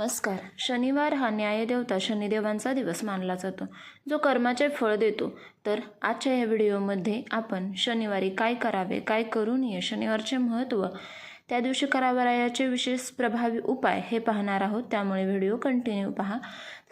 नमस्कार. शनिवार हा न्यायदेवता शनिदेवांचा दिवस मानला जातो. जो कर्माचे फळ देतो. तर आजच्या या व्हिडिओमध्ये आपण शनिवारी काय करावे काय करू नये शनिवारचे महत्त्व त्या दिवशी करावयाचे विशेष प्रभावी उपाय हे पाहणार आहोत. त्यामुळे व्हिडिओ कंटिन्यू पहा.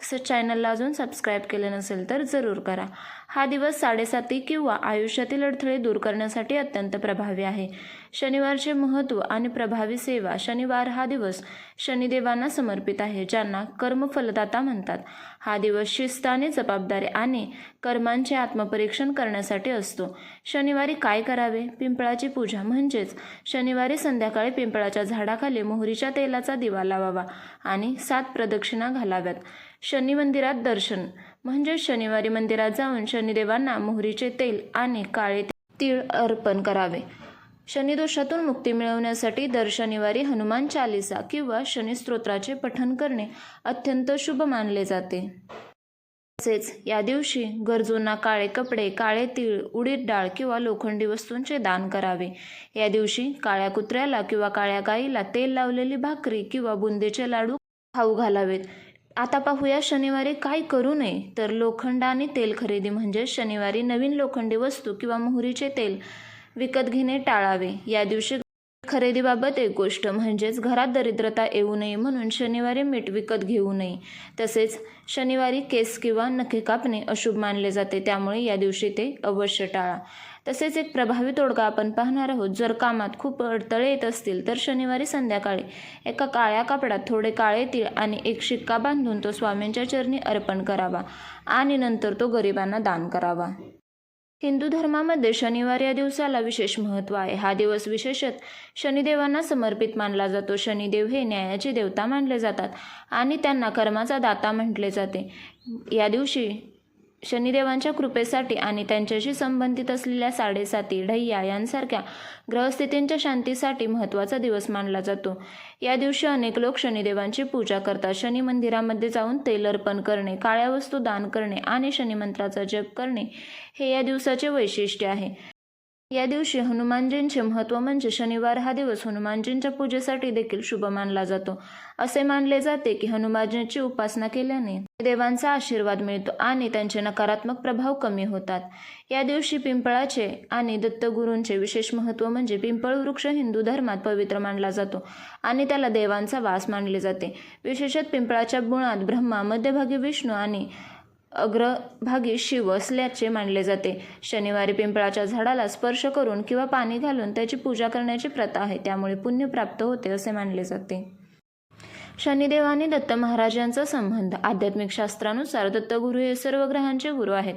तसंच चॅनलला अजून सबस्क्राईब केले नसेल तर जरूर करा. हा दिवस साडेसाती किंवा आयुष्यातील अडथळे दूर करण्यासाठी अत्यंत प्रभावी आहे. शनिवारचे महत्त्व आणि प्रभावी सेवा शनिवार हा दिवस शनिदेवांना समर्पित आहे ज्यांना कर्मफलदाता म्हणतात. हा दिवस शिस्ताने जबाबदारी आणि कर्मांचे आत्मपरीक्षण करण्यासाठी असतो. शनिवारी काय करावे? पिंपळाची पूजा म्हणजेच शनिवारी संध्याकाळी पिंपळाच्या झाडाखाली मोहरीच्या तेलाचा दिवा लावावा आणि सात प्रदक्षिणा घालाव्यात. शनी मंदिरात दर्शन म्हणजे शनिवारी मंदिरात जाऊन शनिदेवांना मोहरीचे तेल आणि काळे तीळ अर्पण करावे. शनिदोषातून मुक्ती मिळवण्यासाठी दर शनिवारी हनुमान चालिसा किंवा शनिस्तोत्राचे पठण करणे अत्यंत शुभ मानले जाते. तसेच या दिवशी गरजूंना काळे कपडे काळे तीळ उडीद डाळ किंवा लोखंडी वस्तूंचे दान करावे. या दिवशी काळ्या कुत्र्याला किंवा काळ्या गाईला तेल लावलेली भाकरी किंवा बुंदीचे लाडू खाऊ घालावेत. आता पाहूया शनिवारी काय करू नये. तर लोखंड आणि तेल खरेदी म्हणजे शनिवारी नवीन लोखंडी वस्तू किंवा मोहरीचे तेल विकत घेणे टाळावे. या दिवशी खरेदीबाबत एक गोष्ट म्हणजेच घरात दरिद्रता येऊ नये म्हणून शनिवारी मीठ विकत घेऊ नये. तसेच शनिवारी केस किंवा नखे कापणे अशुभ मानले जाते त्यामुळे या दिवशी ते अवश्य टाळा. तसेच एक प्रभावी तोडगा आपण पाहणार आहोत. जर कामात खूप अडथळे येत असतील तर शनिवारी संध्याकाळी एका काळ्या कापडात थोडे काळे तीळ आणि एक शिक्का बांधून तो स्वामींच्या चरणी अर्पण करावा आणि नंतर तो गरिबांना दान करावा. हिंदू धर्मामध्ये शनिवार या दिवसाला विशेष महत्त्व आहे. हा दिवस विशेषत शनिदेवांना समर्पित मानला जातो. शनिदेव हे न्यायाचे देवता मानले जातात आणि त्यांना कर्माचा दाता म्हटले जाते. या दिवशी शनिदेवांच्या कृपेसाठी आणि त्यांच्याशी संबंधित असलेल्या साडेसाती ढय्या यांसारख्या ग्रहस्थितींच्या शांतीसाठी महत्त्वाचा दिवस मानला जातो. या दिवशी अनेक लोक शनिदेवांची पूजा करतात. शनी मंदिरामध्ये जाऊन तेल अर्पण करणे काळ्या वस्तू दान करणे आणि शनिमंत्राचा जप करणे हे या दिवसाचे वैशिष्ट्य आहे. या दिवशी हनुमानजींचे महत्त्व म्हणजे शनिवार हा दिवस हनुमानजींच्या पूजेसाठी देखील शुभ मानला जातो. असे मानले जाते की हनुमानजींची उपासना केल्याने देवांचा आशीर्वाद मिळतो आणि त्यांचे नकारात्मक प्रभाव कमी होतात. या दिवशी पिंपळाचे आणि दत्तगुरूंचे विशेष महत्त्व म्हणजे पिंपळ वृक्ष हिंदू धर्मात पवित्र मानला जातो आणि त्याला देवांचा वास मानले जाते. विशेषत पिंपळाच्या गुणात ब्रह्मा मध्यभागी विष्णू आणि अग्रभागी शिव असल्याचे मानले जाते. शनिवारी पिंपळाच्या झाडाला स्पर्श करून किंवा पाणी घालून त्याची पूजा करण्याची प्रथा आहे त्यामुळे पुण्य प्राप्त होते असे मानले जाते. शनिदेव आणि दत्त महाराजांचा संबंध. आध्यात्मिक शास्त्रानुसार दत्तगुरू हे सर्व ग्रहांचे गुरु आहेत.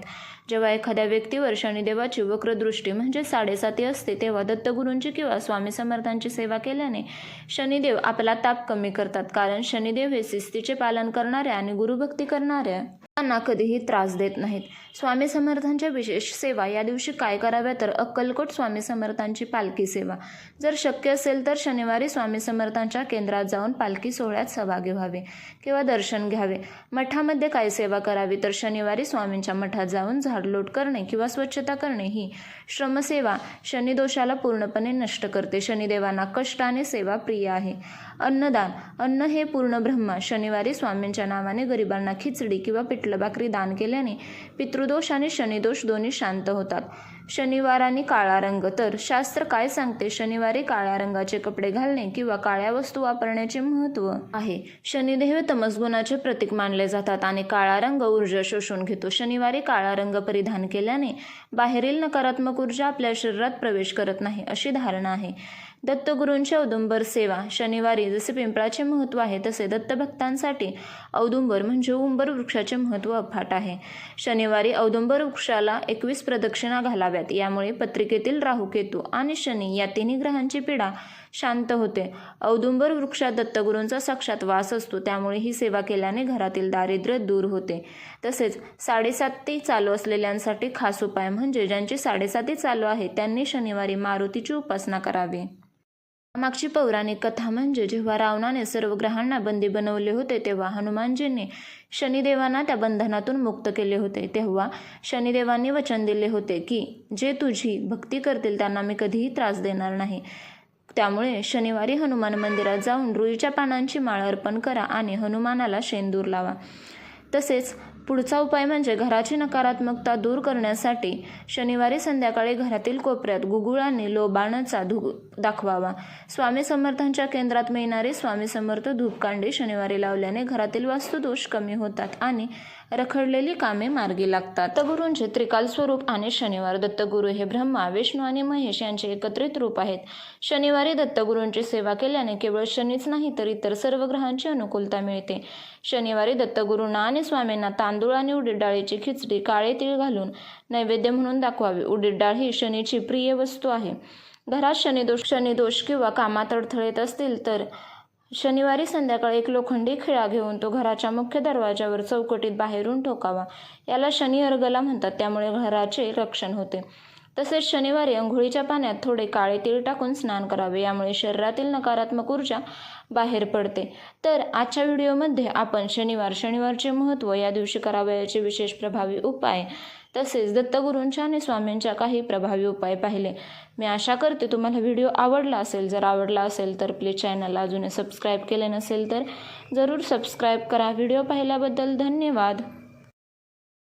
जेव्हा एखाद्या व्यक्तीवर शनिदेवाची वक्रदृष्टी म्हणजे साडेसाती असते तेव्हा दत्तगुरूंची किंवा स्वामी समर्थांची सेवा केल्याने शनिदेव आपला ताप कमी करतात. कारण शनिदेव हे शिस्तीचे पालन करणाऱ्या आणि गुरुभक्ती करणाऱ्या त्यांना कधीही त्रास देत नाहीत. स्वामी समर्थांच्या विशेष सेवा. या दिवशी काय कराव्या तर अक्कलकोट स्वामी समर्थांची पालखी सेवा. जर शक्य असेल तर शनिवारी स्वामी समर्थांच्या केंद्रात जाऊन पालखी सोहळ्यात सहभागी व्हावे किंवा दर्शन घ्यावे. मठामध्ये काय सेवा करावी तर शनिवारी स्वामींच्या मठात जाऊन झाडलोट करणे किंवा स्वच्छता करणे ही श्रमसेवा. शनिदोषाला पूर्णपणे नष्ट करते. शनिदेवांना कष्ट आणि सेवा प्रिय आहे. अन्नदान. अन्न हे पूर्ण ब्रह्मा. शनिवारी स्वामींच्या नावाने गरिबांना खिचडी किंवा पिठलं भाकरी दान केल्याने पितृ पितृदोष आणि शनिदोष दोन्ही शांत होतात शनिवार आणि काळा रंग. तर शास्त्र काय सांगते? शनिवारी काळ्या रंगाचे कपडे घालणे किंवा काळ्या वस्तू वापरण्याचे महत्त्व आहे. शनिदेव तमसगुणाचे प्रतीक मानले जातात आणि काळा रंग ऊर्जा शोषून घेतो. शनिवारी काळा रंग परिधान केल्याने बाहेरील नकारात्मक ऊर्जा आपल्या शरीरात प्रवेश करत नाही अशी धारणा आहे. दत्तगुरूंची औदुंबर सेवा. शनिवारी जसे पिंपळाचे महत्त्व आहे तसे दत्तभक्तांसाठी औदुंबर म्हणजे उंबर वृक्षाचे महत्त्व अफाट आहे. शनिवारी औदुंबर वृक्षाला एकवीस प्रदक्षिणा घालाव्यात यामुळे पत्रिकेतील राहुकेतू आणि शनी या तिन्ही ग्रहांची पीडा शांत होते. औदुंबर वृक्षात दत्तगुरूंचा साक्षात वास असतो. त्यामुळे ही सेवा केल्याने घरातील दारिद्र्य दूर होते. तसेच साडेसाती चालू असलेल्यांसाठी खास उपाय म्हणजे ज्यांची साडेसाती चालू आहे त्यांनी शनिवारी मारुतीची उपासना करावी. मागची पौराणिक कथा म्हणजे जेव्हा रावणाने सर्व ग्रहांना बंदी बनवले होते तेव्हा हनुमानजींनी शनिदेवांना त्या बंधनातून मुक्त केले होते. तेव्हा शनिदेवांनी वचन दिले होते की जे तुझी भक्ती करतील त्यांना मी कधीही त्रास देणार नाही. त्यामुळे शनिवारी हनुमान मंदिरात जाऊन रुईच्या पानांची माळ अर्पण करा आणि हनुमानाला शेंदूर लावा. तसेच पुढचा उपाय म्हणजे घराची नकारात्मकता दूर करण्यासाठी शनिवारी संध्याकाळी घरातील कोपऱ्यात गुगुळांनी लोबाणाचा धू दाखवावा. स्वामी समर्थांच्या केंद्रात मिळणारी स्वामी समर्थ धूपकांडी शनिवारी लावल्याने घरातील वास्तुदोष कमी होतात आणि रखडलेली कामे मार्गी लागतात. दत्तगुरूंचे त्रिकाल स्वरूप आणि शनिवार दत्तगुरू हे ब्रह्मा विष्णू आणि महेश यांचे एकत्रित रूप आहेत. शनिवारी दत्तगुरूंची सेवा केल्याने केवळ शनीच नाही तर इतर सर्व ग्रहांची अनुकूलता मिळते. शनिवारी दत्तगुरूंना आणि स्वामींना तांदूळ आणि उडीद डाळीची खिचडी काळे तीळ घालून नैवेद्य म्हणून दाखवावी. उडीद डाळ ही शनीची प्रिय वस्तू आहे. घरात शनिदोष शनिदोष किंवा कामात अडथळे येत असतील तर शनिवारी संध्याकाळी एक लोखंडी खिळा घेऊन तो घराच्या मुख्य दरवाजावर चौकटीत बाहेरून ठोकावा. याला शनी अर्गला म्हणतात त्यामुळे घराचे रक्षण होते. तसेच शनिवारी अंघोळीच्या पाण्यात थोडे काळे तीळ टाकून स्नान करावे यामुळे शरीरातील नकारात्मक ऊर्जा बाहेर पडते. तर आजच्या व्हिडिओमध्ये आपण शनिवार शनिवारचे महत्त्व या दिवशी करावयाचे विशेष प्रभावी उपाय तसेच दत्तगुरूंच्या आणि स्वामींच्या काही प्रभावी उपाय पाहिले. मी आशा करते तुम्हाला व्हिडिओ आवडला असेल जर आवडला असेल तर प्लीज चॅनलला अजूनही सबस्क्राईब केले नसेल तर जरूर सबस्क्राईब करा. व्हिडिओ पाहिल्याबद्दल धन्यवाद.